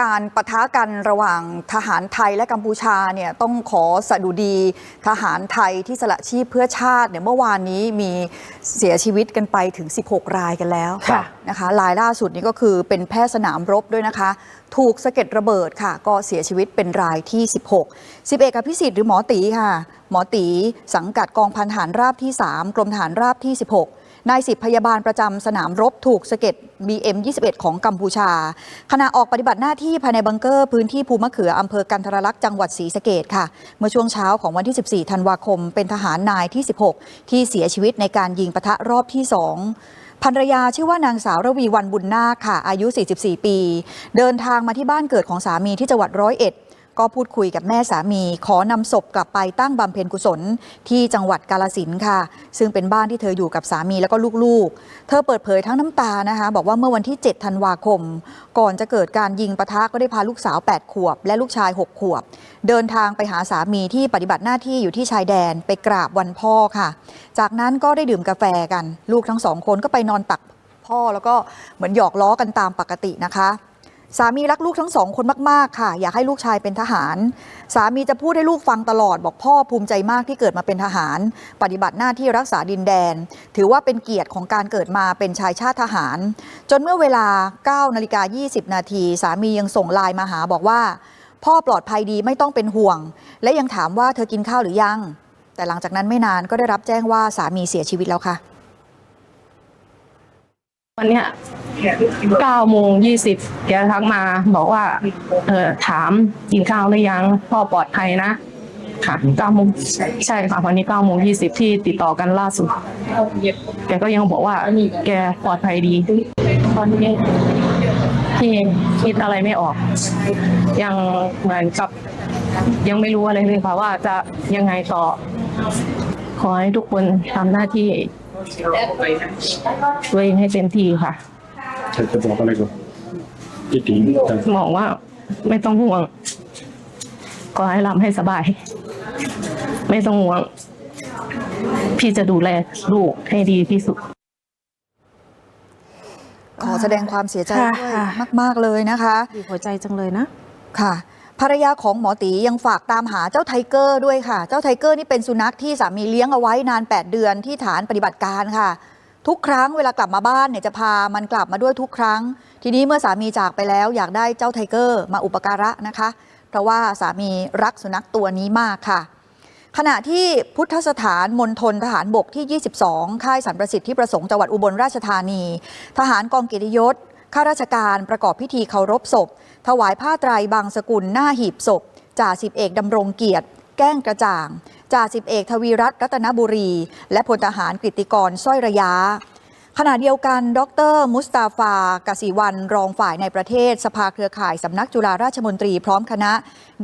การปะทะกันระหว่างทหารไทยและกัมพูชาเนี่ยต้องขอสดุดีทหารไทยที่สละชีพเพื่อชาติเนี่ยเมื่อวานนี้มีเสียชีวิตกันไปถึง 16 รายกันแล้วค่ะนะคะรายล่าสุดนี้ก็คือเป็นแพทย์สนามรบด้วยนะคะ ถูกสะเก็ดระเบิดค่ะ ก็เสียชีวิตเป็นรายที่ 16 11อภิสิทธิ์หรือหมอตีค่ะ หมอตีสังกัดกองพันทหารราบที่ 3 กรมทหารราบที่ 16 นายสิบพยาบาลประจำสนามรบถูกสะเก็ด BM 21 ของกัมพูชา ขณะออกปฏิบัติหน้าที่ภายในบังเกอร์พื้นที่ภูมะเขืออำเภอกันทรลักษณ์จังหวัดศรีสะเกดค่ะ เมื่อช่วงเช้าของวันที่ 14 ธันวาคม เป็นทหารนายที่ 16 ที่เสียชีวิตในการยิงปะทะรอบที่ 2ภรรยาชื่อว่านางสาวระวีวันบุญนาคค่ะ อายุ 44 ปี เดินทางมาที่บ้านเกิดของสามีที่จังหวัดร้อยเอ็ด ก็พูดคุยกับแม่สามี ขอนำศพกลับไปตั้งบำเพ็ญกุศลที่จังหวัดกาลสินค่ะ ซึ่งเป็นบ้านที่เธออยู่กับสามีแล้วก็ลูกๆ เธอเปิดเผยทั้งน้ำตานะคะ บอกว่าเมื่อวันที่ 7 ธันวาคม ก่อนจะเกิดการยิงปะทะก็ได้พาลูกสาว 8 ขวบ และลูกชาย 6 ขวบ เดินทางไปหาสามีที่ปฏิบัติหน้าที่อยู่ที่ชายแดนไปกราบวันพ่อค่ะ จากนั้นก็ได้ดื่มกาแฟกัน ลูกทั้งสองคนก็ไปนอนตักพ่อแล้วก็เหมือนหยอกล้อกันตามปกตินะคะ สามีรักลูกทั้งสองคนมากๆค่ะ อยากให้ลูกชายเป็นทหาร สามีจะพูดให้ลูกฟังตลอด บอกพ่อภูมิใจมากที่เกิดมาเป็นทหาร ปฏิบัติหน้าที่รักษาดินแดน ถือว่าเป็นเกียรติของการเกิดมาเป็นชายชาติทหาร จนเมื่อเวลา9นาฬิกา20 นาที สามียังส่งไลน์มาหาบอกว่า พ่อปลอดภัยดีไม่ต้องเป็นห่วง และยังถามว่าเธอกินข้าวหรือยัง แต่หลังจากนั้นไม่นานก็ได้รับแจ้งว่าสามีเสียชีวิตแล้วค่ะวันเนี้ ยเก้าโมงยี่สิบแกทักมา บอกว่า เออถามกินข้าวหรือยัง พ่อปลอดภัยนะ ค่ะเก้าโมงใช่ค่ะวันนี้เก้าโมงยี่สิบที่ติดต่อกันล่าสุด แกก็ยังบอกว่า แกปลอดภัยดีตอนนี้ที่คิดอะไรไม่ออก ยังเหมือนกับ ยังไม่รู้อะไรเลยค่ะว่าจะยังไงต่อ ขอให้ทุกคนทำหน้าที่ตัวเองให้เต็มที่ค่ะ จะจะบอกอะไรกับพี่ติ๋งแต่บอกว่าไม่ต้องห่วงขอให้หลับให้สบาย ไม่ต้องห่วง พี่จะดูแลลูกให้ดีที่สุด ขอแสดงความเสียใจด้วยค่ะมาก ๆ เลยนะคะบีบหัวใจจังเลยนะ ค่ะ ภรรยาของหมอตียังฝากตามหาเจ้าไทเกอร์ด้วยค่ะ เจ้าไทเกอร์นี่เป็นสุนัขที่สามีเลี้ยงเอาไว้นาน 8 เดือนที่ฐานปฏิบัติการค่ะ ทุกครั้งเวลากลับมาบ้านเนี่ยจะพามันกลับมาด้วยทุกครั้ง ทีนี้เมื่อสามีจากไปแล้วอยากได้เจ้าไทเกอร์มาอุปการะนะคะ เพราะว่าสามีรักสุนัขตัวนี้มากค่ะ ขณะที่พุทธสถานมณฑลทหารบกที่ 22 ค่ายสรรประสิทธิ์ที่ประสงค์จังหวัดอุบลราชธานี ทหารกองเกียรติยศข้าราชการประกอบพิธีเคารพศพ ถวายผ้าไตรบางสกุลหน้าหีบศพจ่าสิบเอกดำรงเกียรติ แก้งกระจ่าง จ่าสิบเอกทวีรัตน์รัตนบุรี และพลทหารกฤติกรสร้อยระยะขณะเดียวกัน ดร มุสตาฟากสิวันรองฝ่ายในประเทศ สภาเครือข่ายสำนักจุฬาราชมนตรีพร้อมคณะ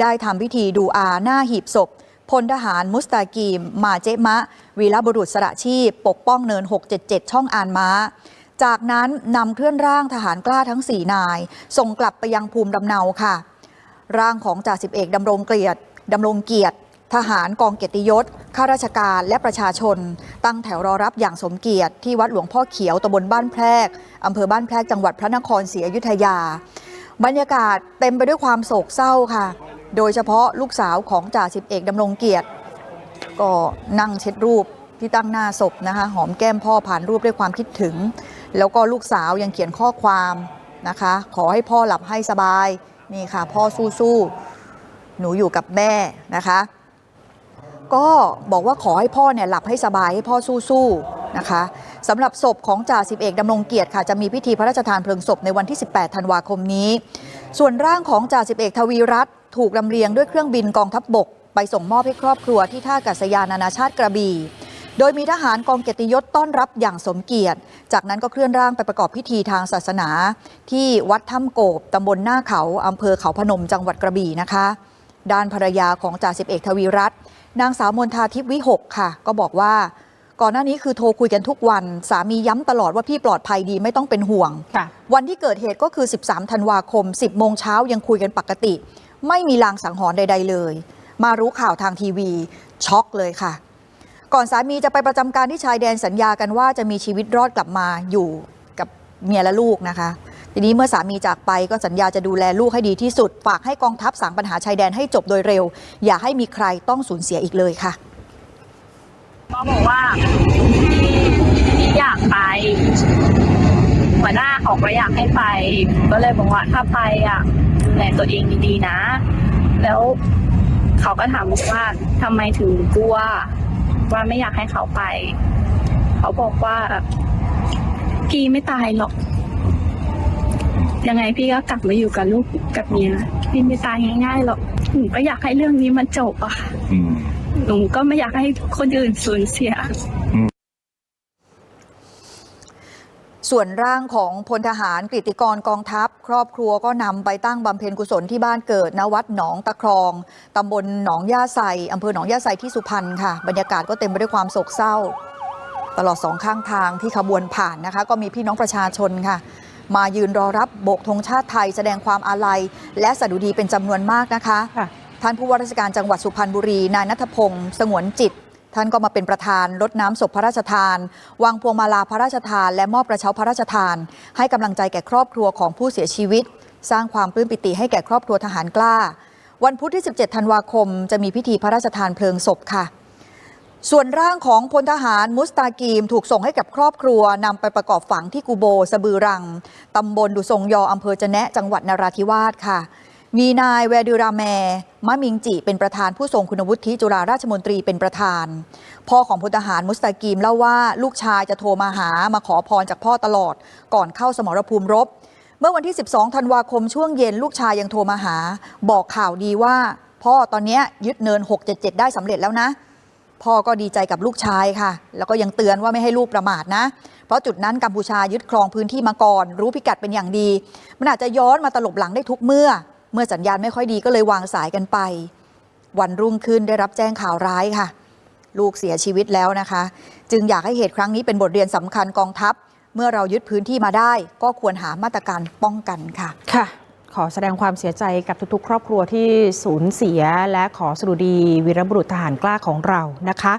ได้ทำพิธีดูอาหน้าหีบศพพลทหารมุสตากีม มาเจมะ วีรบุรุษสระชีพ ปกป้องเนิน 677 ช่องอานม้า จากนั้นนำเคลื่อนร่างทหารกล้าทั้ง 4 นาย ส่งกลับไปยังภูมิลำเนาค่ะ ร่างของจ่าสิบเอกดำรงเกียรติดำรงเกียรติ ทหารกองเกียรติยศ ข้าราชการและประชาชน ตั้งแถวรอรับอย่างสมเกียรติที่วัดหลวงพ่อเขียวตำบลบ้านแพรกอำเภอบ้านแพรกจังหวัดพระนครศรีอยุธยา บรรยากาศเต็มไปด้วยความโศกเศร้าค่ะ โดยเฉพาะลูกสาวของจ่าสิบเอกดำรงเกียรติ ก็นั่งเช็ดรูปที่ตั้งหน้าศพนะคะหอมแก้มพ่อผ่านรูปด้วยความคิดถึง แล้วก็ลูกสาวยังเขียนข้อความนะคะ ขอให้พ่อหลับให้สบายนี่ค่ะ พ่อสู้ๆหนูอยู่กับแม่นะคะ ก็บอกว่าขอให้พ่อเนี่ยหลับให้สบายให้พ่อสู้ๆนะคะสำหรับศพของจ่าสิบเอกดำรงเกียรติค่ะจะมีพิธีพระราชทานเพลิงศพในวันที่ 18 ธันวาคมนี้ ส่วนร่างของจ่าสิบเอกทวีรัตน์ถูกลำเลียงด้วยเครื่องบินกองทัพบบก ไปส่งมอบให้ครอบครัวที่ท่าอากาศยานานาชาติกระบี่โดยมีทหารกองเกียรติยศต้อนรับอย่างสมเกียรติ จากนั้นก็เคลื่อนร่างไปประกอบพิธีทางศาสนา ที่วัดถ้ำโกบตำบลหน้าเขาอำเภอเขาพนมจังหวัดกระบี่นะคะ ด้านภรรยาของจ่าสิบเอกทวีรัตน์ นางสาวมนทาทิพย์วิหกค่ะ ก็บอกว่า ก่อนหน้านี้คือโทรคุยกันทุกวัน สามีย้ำตลอดว่าพี่ปลอดภัยดีไม่ต้องเป็นห่วงค่ะวันที่เกิดเหตุก็คือ 13 ธันวาคม 10 โมงเช้ายังคุยกันปกติ ไม่มีลางสังหรณ์ใด ๆ เลย มารู้ข่าวทางทีวีช็อกเลยค่ะ ก่อนสามีจะไปประจำการที่ชายแดนสัญญากันว่าจะมีชีวิตรอดกลับมาอยู่กับเมียและลูกนะคะ ทีนี้เมื่อสามีจากไปก็สัญญาจะดูแลลูกให้ดีที่สุด ฝากให้กองทัพสางปัญหาชายแดนให้จบโดยเร็ว อย่าให้มีใครต้องสูญเสียอีกเลยค่ะก็บอกว่าพี่อยากไปหัวหน้าเขาก็อยากให้ไป ก็เลยบอกว่าถ้าไปอะดูแลตัวเองดีๆนะ แล้วเขาก็ถามว่าทำไมถึงกลัว ว่าไม่อยากให้เขาไป เขาบอกว่าพี่ไม่ตายหรอก ยังไงพี่ก็กลับมาอยู่กับลูกกับเมียพี่ไม่ตายง่ายๆหรอกหนูก็อยากให้เรื่องนี้มันจบอะอืม หนูก็ไม่อยากให้คนอื่นสูญเสีย ส่วนร่างของพลทหารกฤติกรกองทัพ ครอบครัวก็นำไปตั้งบำเพ็ญกุศลที่บ้านเกิดณวัดหนองตะครองตำบลหนองย่าไซอำเภอหนองย่าไซที่สุพรรณค่ะ บรรยากาศก็เต็มไปด้วยความโศกเศร้า ตลอดสองข้างทางที่ขบวนผ่านนะคะ ก็มีพี่น้องประชาชนค่ะ มายืนรอรับโบกธงชาติไทยแสดงความอาลัย และสดุดีเป็นจำนวนมากนะคะค่ะท่านผู้ว่าราชการจังหวัดสุพรรณบุรี นายนัทพงศ์สงวนจิต ท่านก็มาเป็นประธานรดน้ำศพพระราชทาน วางพวงมาลาพระราชทาน และมอบกระเช้าพระราชทาน ให้กำลังใจแก่ครอบครัวของผู้เสียชีวิต สร้างความปลื้มปิติให้แก่ครอบครัวทหารกล้า วันพุธที่ 17 ธันวาคม จะมีพิธีพระราชทานเพลิงศพค่ะ ส่วนร่างของพลทหารมุสตากีม ถูกส่งให้กับครอบครัวนำไปประกอบฝังที่กูโบ สบือรังตำบลดุทรงยออำเภอจะแนะจังหวัดนราธิวาสค่ะ มีนายแวดิราแมมะมิงจิเป็นประธานผู้ทรงคุณวุฒิจุฬาราชมนตรีเป็นประธาน พ่อของพลทหารมุสตากีมเล่าว่าลูกชายจะโทรมาหามาขอพรจากพ่อตลอด ก่อนเข้าสมรภูมิรบ เมื่อวันที่ 12 ธันวาคมช่วงเย็นลูกชายยังโทรมาหา บอกข่าวดีว่า พ่อตอนนี้ยยึดเนิน 677 ได้สำเร็จแล้วนะ พ่อก็ดีใจกับลูกชายค่ะ แล้วก็ยังเตือนว่าไม่ให้ลูกประมาทนะ เพราะจุดนั้นกัมพูชายึดครองพื้นที่มาก่อน รู้พิกัดเป็นอย่างดี มันอาจจะย้อนมาตลบหลังได้ทุกเมื่อ เมื่อสัญญาณไม่ค่อยดีก็เลยวางสายกันไป วันรุ่งขึ้นได้รับแจ้งข่าวร้ายค่ะ ลูกเสียชีวิตแล้วนะคะ จึงอยากให้เหตุครั้งนี้เป็นบทเรียนสำคัญกองทัพ เมื่อเรายึดพื้นที่มาได้ ก็ควรหามาตรการป้องกันค่ะค่ะ ขอแสดงความเสียใจกับทุกๆ ครอบครัวที่สูญเสีย และขอสรุดีวีรบุรุษทหารกล้าของเรานะคะ